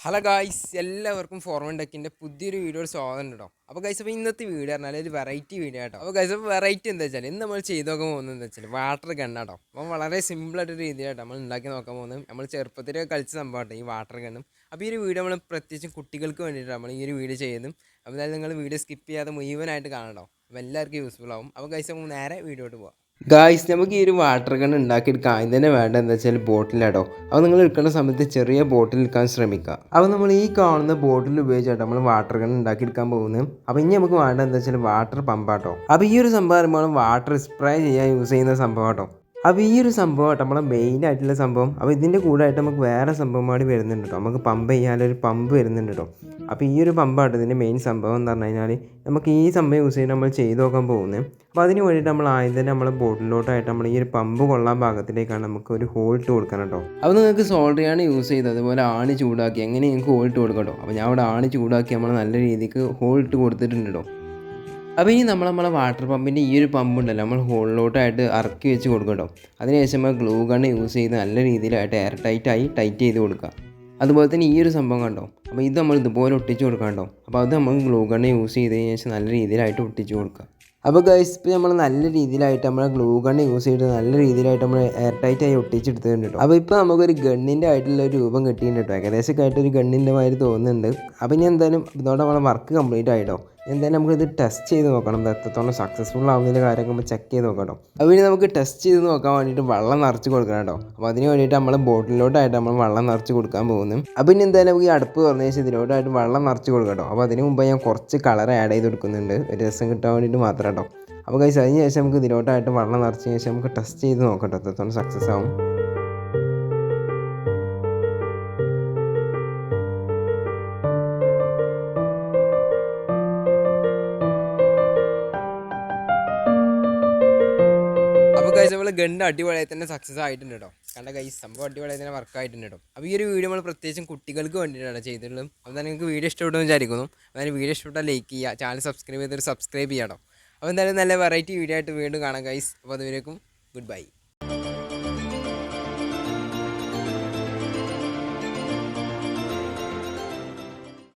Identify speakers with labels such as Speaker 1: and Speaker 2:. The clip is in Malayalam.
Speaker 1: ഹലോ ഗായ്സ് എല്ലാവർക്കും ഫോർമൻ ടെക്കിന്റെ പുതിയൊരു വീഡിയോ സ്വാഗതം കേട്ടോ അപ്പോൾ ഗൈസ് അപ്പോൾ ഇന്നത്തെ വീഡിയോ പറഞ്ഞാൽ ഒരു വെറൈറ്റി വീഡിയോ കേട്ടോ അപ്പോൾ ഗൈസ് അപ്പോൾ വെറൈറ്റി എന്താ വെച്ചാൽ ഇന്ന് നമ്മൾ ചെയ്ത് നോക്കാൻ പോകുന്നത് എന്താ വെച്ചാൽ വാട്ടർ ഗണ്ണ കേട്ടോ അപ്പോൾ വളരെ സിമ്പിളായിട്ടൊരു രീതിയായിട്ട് നമ്മൾ ഉണ്ടാക്കി നോക്കാൻ പോകുന്നത്. നമ്മൾ ചെറുപ്പത്തിലൊക്കെ കളിച്ച സംഭവം കേട്ടോ ഈ വാട്ടർ ഗണ്ണും അപ്പോൾ ഈ ഒരു വീഡിയോ നമ്മൾ പ്രത്യേകിച്ചും കുട്ടികൾക്ക് വേണ്ടിയിട്ട് നമ്മൾ ഈ ഒരു വീഡിയോ ചെയ്യുന്നത് അപ്പോൾ എന്തായാലും നിങ്ങൾ വീഡിയോ സ്കിപ്പ് ചെയ്യാതെ മുഴുവനായിട്ട് കാണണം അപ്പോൾ എല്ലാവർക്കും യൂസ്ഫുൾ ആവും. അപ്പോൾ ഗൈസ് നമുക്ക് നേരെ വീഡിയോട്ട് പോകാം ഗായ്സ് നമുക്ക് ഈ ഒരു വാട്ടർ ഗൺ ഉണ്ടാക്കിയെടുക്കാൻ ആദ്യം തന്നെ വേണ്ട എന്താ വെച്ചാൽ ബോട്ടിലാട്ടോ അപ്പോൾ നിങ്ങൾ എടുക്കുന്ന സമയത്ത് ചെറിയ ബോട്ടിൽ എടുക്കാൻ ശ്രമിക്കുക. അപ്പോൾ നമ്മൾ ഈ കാണുന്ന ബോട്ടിൽ ഉപയോഗിച്ചാട്ടോ നമ്മൾ വാട്ടർ ഗൺ ഉണ്ടാക്കിയെടുക്കാൻ പോകുന്നത്. അപ്പോൾ ഇനി നമുക്ക് വേണ്ട എന്താ വെച്ചാൽ വാട്ടർ പമ്പാട്ടോ അപ്പോൾ ഈ ഒരു സംഭവം പറയുമ്പോൾ വാട്ടർ സ്പ്രേ ചെയ്യാൻ യൂസ് ചെയ്യുന്ന സംഭവം കേട്ടോ അപ്പോൾ ഈ ഒരു സംഭവം കേട്ടോ നമ്മളെ മെയിൻ ആയിട്ടുള്ള സംഭവം. അപ്പോൾ ഇതിന്റെ കൂടായിട്ട് നമുക്ക് വേറെ സംഭവം കൂടി വരുന്നുണ്ട് കേട്ടോ നമുക്ക് പമ്പ് ചെയ്യാനൊരു പമ്പ് വരുന്നുണ്ട് കേട്ടോ അപ്പോൾ ഈ ഒരു പമ്പാണ് ഇതിന്റെ മെയിൻ സംഭവം എന്ന് പറഞ്ഞു കഴിഞ്ഞാൽ നമുക്ക് ഈ സംഭവം യൂസ് ചെയ്ത് നമ്മൾ ചെയ്ത് നോക്കാൻ പോകുന്നത് അപ്പോൾ അതിന് വേണ്ടിയിട്ട് നമ്മൾ ആദ്യം തന്നെ നമ്മളെ ബോട്ടിലോട്ടായിട്ട് നമ്മൾ ഈ ഒരു പമ്പ് കൊള്ളാൻ ഭാഗത്തിലേക്കാണ് നമുക്ക് ഒരു ഹോൾട്ട് കൊടുക്കണം കേട്ടോ അപ്പോൾ നിങ്ങൾക്ക് സോൾഡറിയാണ് യൂസ് ചെയ്തത് അതുപോലെ ആണി ചൂടാക്കി എങ്ങനെ നിങ്ങൾക്ക് ഹോൾട്ട് കൊടുക്കട്ടോ അപ്പോൾ ഞാൻ അവിടെ ആണി ചൂടാക്കി നമ്മൾ നല്ല രീതിക്ക് ഹോൾട്ട് കൊടുത്തിട്ടുണ്ട് കേട്ടോ അപ്പോൾ ഇനി നമ്മൾ നമ്മളെ വാട്ടർ പമ്പിന്റെ ഈ ഒരു പമ്പ് ഉണ്ടല്ലോ നമ്മൾ ഹോളിലോട്ടായിട്ട് ഇറക്കി വെച്ച് കൊടുക്കും കേട്ടോ അതിനുശേഷം നമ്മൾ ഗ്ലൂ ഗണ്ണ് യൂസ് ചെയ്ത് നല്ല രീതിയിലായിട്ട് എയർ ടൈറ്റായി ടൈറ്റ് ചെയ്ത് കൊടുക്കുക. അതുപോലെ തന്നെ ഈ ഒരു സംഭവം കണ്ടോ? അപ്പോൾ ഇത് നമ്മൾ ഇതുപോലെ ഒട്ടിച്ച് കൊടുക്കാം കേട്ടോ അപ്പോൾ അത് നമ്മൾ ഗ്ലൂ ഗണ്ണ് യൂസ് ചെയ്തതിന് ശേഷം നല്ല രീതിയിലായിട്ട് ഒട്ടിച്ച് കൊടുക്കുക. അപ്പോൾ ഗൈസ് ഇപ്പോൾ നമ്മൾ നല്ല രീതിയിലായിട്ട് നമ്മൾ ഗ്ലൂ ഗൺ യൂസ് ചെയ്ത് നല്ല രീതിയിലായിട്ട് നമ്മൾ എയർ ടൈറ്റായി ആയി ഒട്ടിച്ചെടുത്തിട്ടുണ്ട് അപ്പോൾ ഇപ്പോൾ നമുക്കൊരു ഗണ്ണിന്റെ ആയിട്ടുള്ള ഒരു രൂപം കിട്ടിയിട്ടുണ്ട് കേട്ടോ ഏകദേശമൊക്കെ ആയിട്ട് ഒരു ഗണ്ണിന്റെ മാതിരി തോന്നുന്നുണ്ട്. അപ്പോൾ ഇനി എന്തായാലും ഇതോടെ നമ്മളെ വർക്ക് കംപ്ലീറ്റ് ആയിട്ടോ എന്തായാലും നമുക്കിത് ടെസ്റ്റ് ചെയ്ത് നോക്കണം. ഇത് എത്രത്തോളം സക്സസ്ഫുൾ ആവുന്നതിന്റെ കാര്യമൊക്കെ നമ്മൾ ചെക്ക് ചെയ്ത് നോക്കണം. ഇനി നമുക്ക് ടെസ്റ്റ് ചെയ്ത് നോക്കാൻ വേണ്ടിയിട്ട് വെള്ളം നിറച്ച് കൊടുക്കണം കേട്ടോ. അപ്പോൾ അതിന് വേണ്ടിയിട്ട് നമ്മൾ ബോട്ടിലോട്ടായിട്ട് നമ്മൾ വെള്ളം നിറച്ച് കൊടുക്കാൻ പോകുന്നു. അപ്പോൾ പിന്നെ എന്തായാലും നമുക്ക് ഈ അടുപ്പ് തുറന്നു വെച്ചാൽ ഇതിലോട്ടായിട്ട് വെള്ളം നിറച്ച് കൊടുക്കാം കേട്ടോ. അപ്പോൾ അതിന് മുമ്പ് ഞാൻ കുറച്ച് കളർ ആഡ് ചെയ്ത് കൊടുക്കുന്നുണ്ട്. ഒരു രസം കിട്ടാൻ വേണ്ടിയിട്ട് മാത്രം കേട്ടോ. അപ്പോൾ കഴിച്ച് അതിന് ശേഷം നമുക്ക് ഇതിലോട്ടായിട്ട് വെള്ളം നിറച്ചതിന് ശേഷം നമുക്ക് ടെസ്റ്റ് ചെയ്ത് നോക്കാം കേട്ടോ. എത്രത്തോളം സക്സസ് ആവും. കൈസ് നമ്മൾ ഗണ്ട് അടിപൊളിയായി തന്നെ സക്സസ് ആയിട്ടുണ്ട് കേട്ടോ കണ്ട ഗൈസ് സംഭവം അടിപൊളിയായി തന്നെ വർക്ക് ആയിട്ടുണ്ട് കേട്ടോ അപ്പോൾ ഈ ഒരു വീഡിയോ നമ്മൾ പ്രത്യേകിച്ചും കുട്ടികൾക്ക് വേണ്ടിയിട്ടാണ് ചെയ്തിട്ടുള്ളത്. അപ്പോൾ തന്നെ നിങ്ങൾക്ക് വീഡിയോ ഇഷ്ടപ്പെട്ടെന്ന് വിചാരിക്കുന്നു. അപ്പോൾ വീഡിയോ ഇഷ്ടപ്പെട്ടാൽ ലൈക്ക് ചെയ്യുക ചാനൽ സബ്സ്ക്രൈബ് ചെയ്തിട്ട് സബ്സ്ക്രൈബ് ചെയ്യാം കേട്ടോ അപ്പോൾ എന്തായാലും നല്ല വെറൈറ്റി വീഡിയോ ആയിട്ട് വീണ്ടും കാണാം ഗൈസ് അപ്പോൾ അതുവരേക്കും ഗുഡ് ബൈ